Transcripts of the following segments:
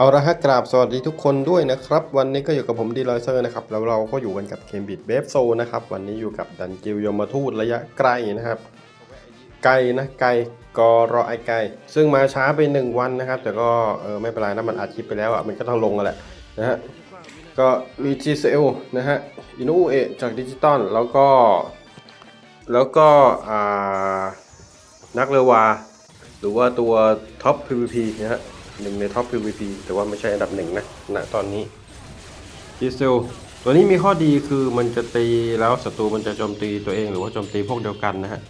เอาละฮะกราบสวัสดีทุกคนด้วยนะครับ วันนี้ก็อยู่กับผมดีลอยเซอร์นะครับ แล้วเราก็อยู่กันกับเคมบิดเบฟโซนะครับ วันนี้อยู่กับดันกิลยมทูตระยะไกลนะครับ ไกลนะไกลกอรอไอไกล ซึ่งมาช้าไป1วันนะครับ แต่ก็เออไม่เป็นไรนะมันอัดคลิปไปแล้วอะมันก็ต้องลงกันแหละนะฮะก็มี GCL นะฮะอินูเอจากดิจิตอลแล้วก็ แล้วก็อ่านักเรือวา หรือว่าตัวท็อป PVP นะฮะ หนึ่งในท็อป PVP แต่ว่าไม่ใช่อันดับหนึ่งนะณตอนนี้จีเซลตัวนี้มีข้อดีคือมันจะตีแล้วศัตรูมันจะโจมตีตัวเองหรือว่าโจมตีพวกเดียวกันนะฮะ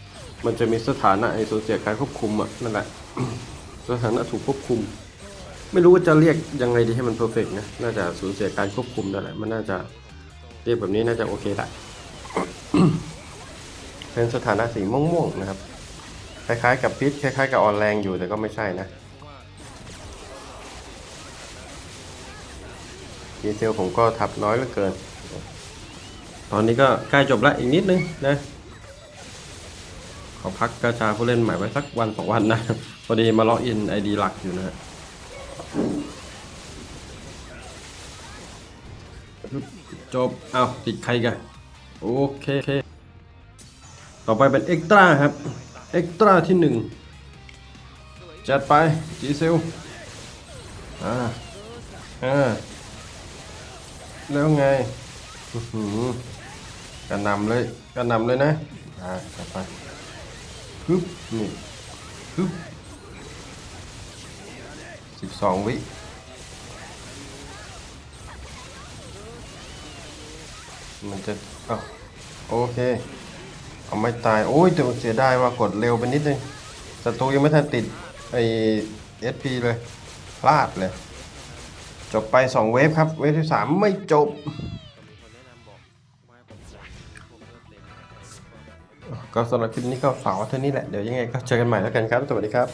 มันจะมีสถานะไอสูญเสียการควบคุมอะนั่นแหละสถานะถูกควบคุม ไม่รู้ว่าจะเรียกยังไงดีให้มันเพอร์เฟกนะน่าจะสูญเสียการควบคุมนั่นแหละมันน่าจะเรียกแบบนี้น่าจะโอเคแหละเป็นสถานะสีม่วงๆนะครับ คล้ายๆกับพิษคล้ายๆกับออนแรงอยู่แต่ก็ไม่ใช่นะ ดีเซลผมก็ทับน้อยเหลือเกิน ตอนนี้ก็ใกล้จบแล้วอีกนิดนึงนะ ขอพักกระชาผู้เล่นใหม่ไว้สักวันสองวันนะ พอดีมาล็อกอินไอดีหลักอยู่นะฮะจบ เอาติดใครกันโอเคโอเคต่อไปเป็นเอ็กตร้าครับ เอ็กตร้าที่หนึ่งจัดไปจีเซลอ่าอ่า แล้วไงกระนำเลยกระนำเลยนะอ่าจัดไปฮึบนี่ฮึบสิบสองวิมันจะอ้าโอเคเอาไม่ตายโอ้ยแต่เสียดายว่ากดเร็วไปนิดนึงศัตรูยังไม่ทันติดไอเอสพีเลยพลาดเลย จบไป 2 เวฟครับ เวฟที่ 3 ไม่จบ ก็สำหรับคลิปนี้ก็ฝากไว้เท่านี้แหละ เดี๋ยวยังไงก็เจอกันใหม่แล้วกันครับ สวัสดีครับ